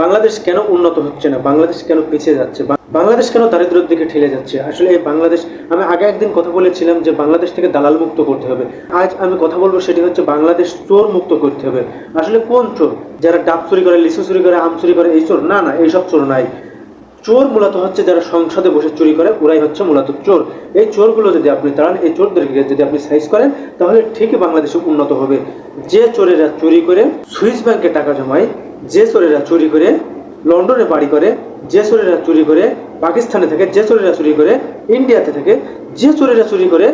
বাংলাদেশ কেন উন্নত হচ্ছে না? বাংলাদেশ কেন পিছিয়ে যাচ্ছে? বাংলাদেশ কেন দারিদ্রের দিকে ঠেলে যাচ্ছে? আসলে এই বাংলাদেশ, আমি আগে একদিন কথা বলেছিলাম যে বাংলাদেশ থেকে দালাল মুক্ত করতে হবে। আজ আমি কথা বলব সেটি হচ্ছে বাংলাদেশ চোর মুক্ত করতে হবে। আসলে কোন চোর? যারা ডাব চুরি করে, লিচু চুরি করে, আম চুরি করে, এই চোর? না না, এইসব চোর নাই। চোর মূলত হচ্ছে যারা সংসদে বসে চুরি করে, ওরাই হচ্ছে মূলত চোর। এই চোরগুলো যদি আপনি তাড়ান, এই চোরদেরকে যদি আপনি সাইজ করেন, তাহলে ঠিকই বাংলাদেশে উন্নত হবে। যে চোরেরা চুরি করে সুইস ব্যাংকে টাকা জমায়, যে চোরেরা চুরি করে লন্ডনে বাড়ি করে, যে চোরেরা চুরি করে পাকিস্তানে থাকে, যে চোরেরা চুরি করে ইন্ডিয়াতে থাকে, যে চোরেরা চুরি করে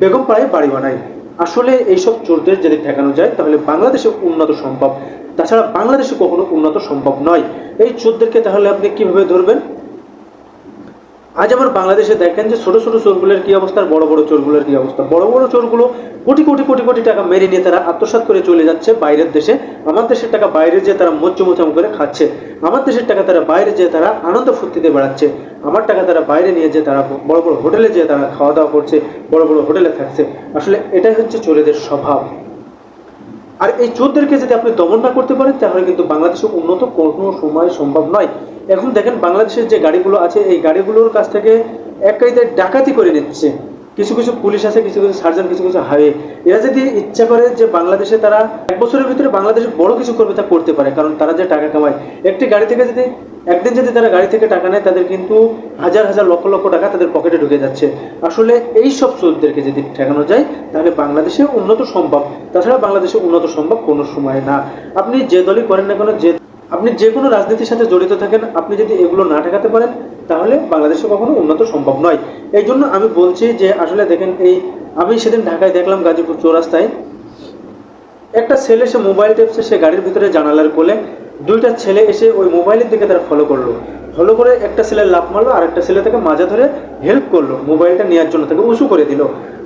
বেগম পাড়ায় বাড়ি বানায়। আসলে এইসব চোরদের যদি ঠেকানো যায়, তাহলে বাংলাদেশে উন্নত সম্ভব। তাছাড়া বাংলাদেশে কখনো উন্নত সম্ভব নয়। এই চোরদেরকে তাহলে আপনি কীভাবে ধরবেন? আজ আমার বাংলাদেশে দেখেন যে ছোট ছোট চোরগুলোর কি অবস্থা বড় বড় চোরগুলোর কি অবস্থা? বড় বড় চোরগুলো কোটি কোটি কোটি কোটি টাকা মেরে নিয়ে তারা আত্মসাৎ করে চলে যাচ্ছে বাইরের দেশে। আমার দেশের টাকা বাইরে যেয়ে তারা মোচমোচাম করে খাচ্ছে। আমার দেশের টাকা তারা বাইরে যেয়ে তারা আনন্দ ফুর্তিতে বেড়াচ্ছে। আমার টাকা তারা বাইরে নিয়ে যেয়ে তারা বড় বড় হোটেলে যেয়ে তারা খাওয়া দাওয়া করছে, বড় বড় হোটেলে থাকছে। আসলে এটাই হচ্ছে চোরেদের স্বভাব। আর এই চোরদেরকে যদি আপনি দমন না করতে পারেন, তাহলে কিন্তু বাংলাদেশে উন্নত কোনো সময় সম্ভব নয়। এখন দেখেন বাংলাদেশের যে গাড়িগুলো আছে, এই গাড়িগুলোর কাছ থেকে এক ডাকাতি করে নিচ্ছে। কিছু কিছু পুলিশ আছে, কিছু কিছু সার্জন কিছু কিছু হাইওয়ে। এরা যদি ইচ্ছা করে যে বাংলাদেশে তারা এক বছরের ভিতরে বাংলাদেশে বড় কিছু করবে তা করতে পারে, কারণ তারা যে টাকা কামায়। একটি গাড়ি থেকে যদি, একদিন যদি তারা গাড়ি থেকে টাকা নেয়, তাদের কিন্তু হাজার হাজার লক্ষ লক্ষ টাকা তাদের পকেটে ঢুকে যাচ্ছে। আসলে এই সব চোরদেরকে যদি ঠেকানো যায়, তাহলে বাংলাদেশে উন্নত সম্ভব। তাছাড়া বাংলাদেশে উন্নত সম্ভব কোনো সময় না। আপনি যে দলই করেন না কেন, যে আপনি যে কোনো রাজনীতির সাথে জড়িত থাকেন, আপনি যদি এগুলো না ঠেকাতে পারেন, তাহলে বাংলাদেশে কখনো উন্নত সম্ভব নয়। এই জন্য আমি বলছি যে, আসলে দেখেন এই, আমি সেদিন ঢাকায় দেখলাম গাজীপুর চৌরাস্তায়। একটা ছেলে সে মোবাইল টেপছে, সে গাড়ির ভিতরে জানালার কোলে। দুইটা ছেলে এসে ওই মোবাইলের দিকে তারা ফলো করল। ফলো করে একটা ছেলে লাভ মারলো, আর একটা ছেলে তাকে মাজা ধরে হেল্প করল, মোবাইলটা নেওয়ার জন্য, তাকে উঁচু করে দিল।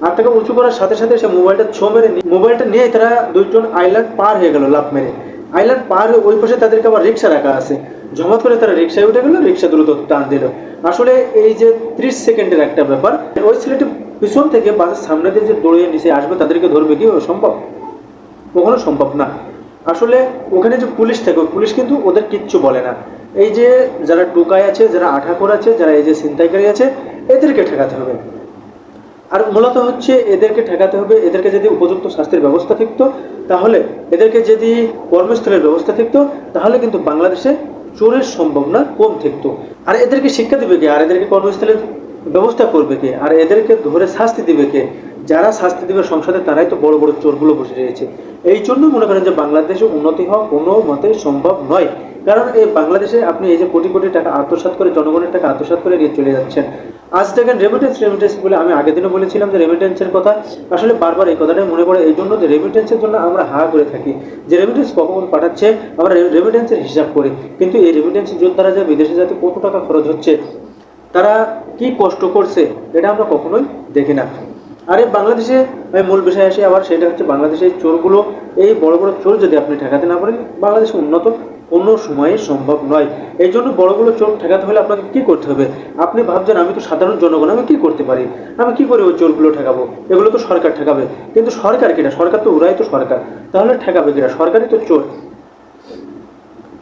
আর তাকে উঁচু করার সাথে সাথে সে মোবাইলটা ছো মেরে মোবাইলটা নিয়ে তারা দুইজন আইল্যান্ড পার হয়ে গেল লাভ মেরে। আইল্যান্ড পার ওই পাশে তাদেরকে আবার রিক্সা রাখা আছে। জমাত করে তারা রিক্সায় উঠে গেলো, রিক্সা দ্রুত টান দিল। আসলে এই যে ত্রিশ সেকেন্ডের একটা ব্যাপার, ওই ছেলেটি পিছন থেকে বাসের সামনে দিয়ে যে দৌড়িয়ে নিচে আসবে, তাদেরকে ধরবে কি? সম্ভব? কখনো সম্ভব না। আসলে ওখানে যে পুলিশ থাকে পুলিশ কিন্তু ওদের কিচ্ছু বলে না। এই যে যারা টোকায় আছে, যারা আঠাকর আছে, যারা এই যে ছিনতাইকারী আছে, এদেরকে ঠেকাতে হবে। আর মূলত হচ্ছে এদেরকে ঠেকাতে হবে, এদেরকে যদি উপযুক্ত শাস্তির ব্যবস্থা থাকতো, তাহলে এদেরকে যদি কর্মস্থলের ব্যবস্থা থাকতো, তাহলে কিন্তু বাংলাদেশে চোরের সম্ভাবনা কম থাকতো। আর এদেরকে শিক্ষা দিবে কে? আর এদেরকে কর্মস্থলের ব্যবস্থা করবে কে? আর এদেরকে ধরে শাস্তি দিবে কে? যারা শাস্তি দিবে সংসদে, তারাই তো বড় বড় চোরগুলো বসে রয়েছে। এই জন্য মনে করেন যে বাংলাদেশে উন্নতি হওয়া কোনো মতে সম্ভব নয়। কারণ এই বাংলাদেশে আপনি এই যে কোটি কোটি টাকা আত্মসাৎ করে জনগণের টাকা আত্মসাৎ করে নিয়ে চলে যাচ্ছেন। আজ দেখেন রেমিটেন্স রেমিটেন্স বলে আমি আগের দিনও বলেছিলাম যে রেমিটেন্সের কথা। আসলে বারবার এই কথাটাই মনে পড়ে এই জন্য যে রেমিটেন্সের জন্য আমরা হা করে থাকি। যে রেমিটেন্স কখন পাঠাচ্ছে, আমরা রেমিটেন্সের হিসাব করি। কিন্তু এই রেমিটেন্স যোদ্ধারা যে বিদেশে যাতে কত টাকা খরচ হচ্ছে, তারা কি কষ্ট করছে, এটা আমরা কখনোই দেখি না। আর এই বাংলাদেশে মূল বিষয় আসি আবার, সেটা হচ্ছে বাংলাদেশের চোরগুলো, এই বড় বড় চোর যদি আপনি ঠেকাতে না পারেন, বাংলাদেশে উন্নত। কোনো সময়ে সম্ভব নয়। এই জন্য বড় বড় চোর ঠেকাতে হলে আপনাকে কি করতে হবে? আপনি ভাবছেন, আমি তো সাধারণ জনগণ, আমি কি করতে পারি? আমি কি করে ওই চোরগুলো ঠেকাবো? এগুলো তো সরকার ঠেকাবে। কিন্তু সরকার কিনা? সরকার তো ওরাই তো সরকার। তাহলে ঠেকাবে কিনা? সরকারই তো চোর।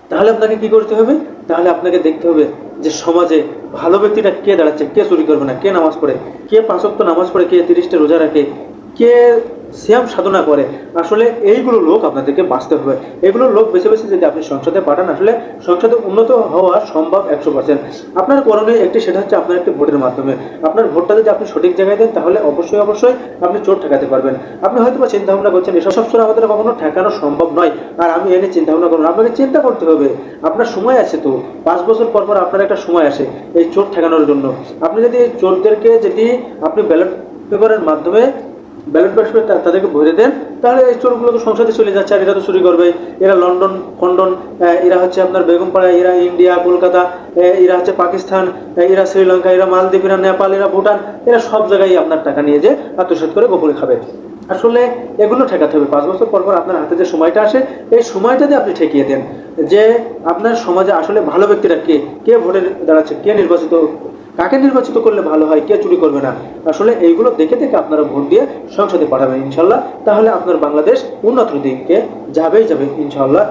তাহলে আপনাকে কি করতে হবে? তাহলে আপনাকে দেখতে হবে যে সমাজে ভালো ব্যক্তিটা কে দাঁড়াচ্ছে, কে চুরি করবে না, কে নামাজ পড়ে, কে পাঁচক্ত নামাজ পড়ে, কে তিরিশটা রোজা রাখে, কে শ্যাম সাধনা করে, আসলে এইগুলো লোক আপনাদেরকে বাঁচতে হবে। এগুলো লোক বেছে বেছে যদি আপনি সংসদে পাঠান, আসলে সংসদে উন্নত হওয়া সম্ভব একশো পার্সেন্ট আপনার করণীয় একটি, সেটা হচ্ছে আপনার একটি ভোটের মাধ্যমে। আপনার ভোটটা যদি আপনি সঠিক জায়গায় দেন, তাহলে অবশ্যই অবশ্যই আপনি চোট ঠেকাতে পারবেন। আপনি হয়তো বা চিন্তা ভাবনা করছেন, এসব সব সময় আমাদের কখনো ঠেকানো সম্ভব নয়। আর আমি এনে চিন্তা ভাবনা করুন আপনাকে চিন্তা করতে হবে। আপনার সময় আছে তো। পাঁচ বছর পর পর আপনার একটা সময় আসে এই চোট ঠেকানোর জন্য। আপনি যদি চোরদেরকে যদি আপনি ব্যালট পেপারের মাধ্যমে ব্যালট বাক্সে তাদেরকে ভরে দেন, তাহলে এই চোরগুলো তো সংসদে চলে যাচ্ছে আর এরা তো চুরি করবে। এরা লন্ডন খন্ডন এরা হচ্ছে আপনার বেগমপাড়া এরা ইন্ডিয়া, কলকাতা এরা হচ্ছে পাকিস্তান এরা শ্রীলঙ্কা, এরা মালদ্বীপ, এরা নেপাল, এরা ভুটান, এরা সব জায়গায় আপনার টাকা নিয়ে যে আত্মসাৎ করে গোপনে খাবে। আসলে এগুলো ঠেকাতে হবে। পাঁচ বছর পর পর আপনার হাতে যে সময়টা আসে, এই সময়টা দিয়ে আপনি ঠেকিয়ে দেন যে আপনার সমাজে আসলে ভালো ব্যক্তিরা কে? কে ভোটে দাঁড়াচ্ছে? কে নির্বাচিত কাকে নির্বাচিত করলে ভালো হয়, কে চুরি করবে না? আসলে এইগুলো দেখে দেখে আপনারা ভোট দিয়ে সংসদে পাঠাবেন ইনশাল্লাহ। তাহলে আপনার বাংলাদেশ উন্নত দিকে যাবেই যাবে ইনশাল্লাহ।